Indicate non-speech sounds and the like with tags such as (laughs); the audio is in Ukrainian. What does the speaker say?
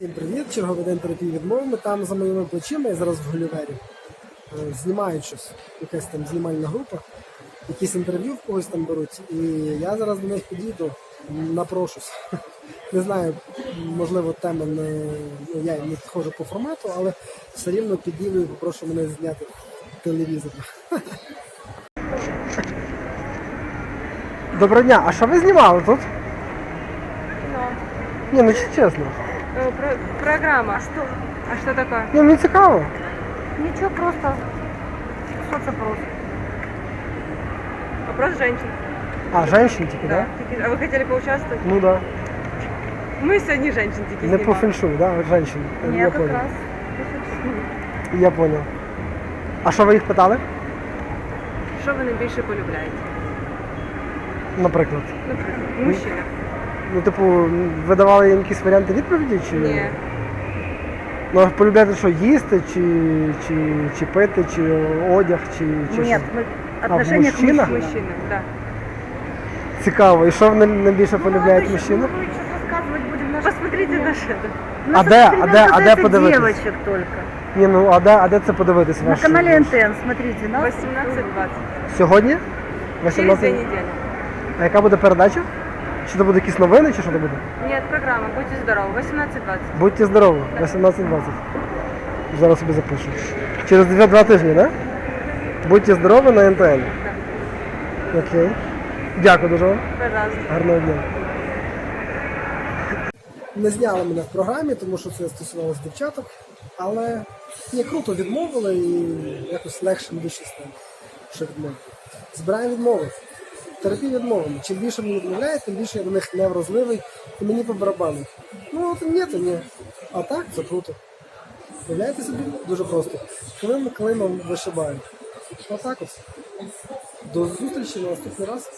Всім привіт, черговий день терапії відмовами. Там за моїми плечима, я зараз в Голівері. е, Знімають щось, якась там знімальна група, якісь інтерв'ю в когось там беруть. І я зараз до них підійду, напрошусь. (laughs) Не знаю, можливо, тема не ну, я не підходжу по формату, але все рівно підійду і попрошу мене зняти телевізор. (laughs) Доброго дня, а що ви знімали тут? Кино. Ні, ну чесно. Э, про- программа. А что? А что такое? Ні, мені цікаво. Ничего, просто соцопрос. Вопрос женщин. А, женщин тільки, Да. так? Таки- А вы хотели поучаствовать? Ну да. Мы сегодня женщин таки Не по снимаем. феншую, да, от женщин. Ні, я как понял. раз. Я понял. А що ви їх питали? Що ви найбільше полюбляєте? Наприклад. Наприклад, мужчина. Ну, типу, ви давали їм якісь варіанти відповіді? Чи... Ні. Ну, а полюбляєте що, їсти, чи, чи, чи пити, чи одяг, чи, чи Нет, що? мы А в отношение к мужчинах? мужчинам. Мужчина, да. Цікаво. І що ви най- найбільше Ну, полюбляють молодой мужчини? человек, мы сейчас рассказывать будем наши Посмотрите впечатления. наше. это. У нас А де- а эксперимент де- а де касается подивитись? девочек только. Ні, ну а де, а де це подивитись? На ваш- канале ваш- НТН, смотрите. Нас 18-20. Сьогодні? Через две 18? недели. А яка буде передача? Чи це буде якісь новини, чи що це буде? Нет, программа. Будьте здоровы. 18-20. Будьте здорові, 18-20. Зараз собі запишу. Через 2, тижні, так? Да? Будьте здорові на НТН. Окей. Дякую дуже вам. Пожалуйста. Гарного дня. Не зняли мене в програмі, тому що це стосувалося дівчаток. Але ні, круто відмовили і якось легше душі стало, що відмовили. Збираємо відмови. Терапія відмовами. Чим більше мені відмовляють, тим більше я до них невразливий і мені по барабану. Ну, от ні, то ні. А так, це круто. Уявляєте собі? Дуже просто. Клин клином вишибають. Отак ось. До зустрічі на наступний раз.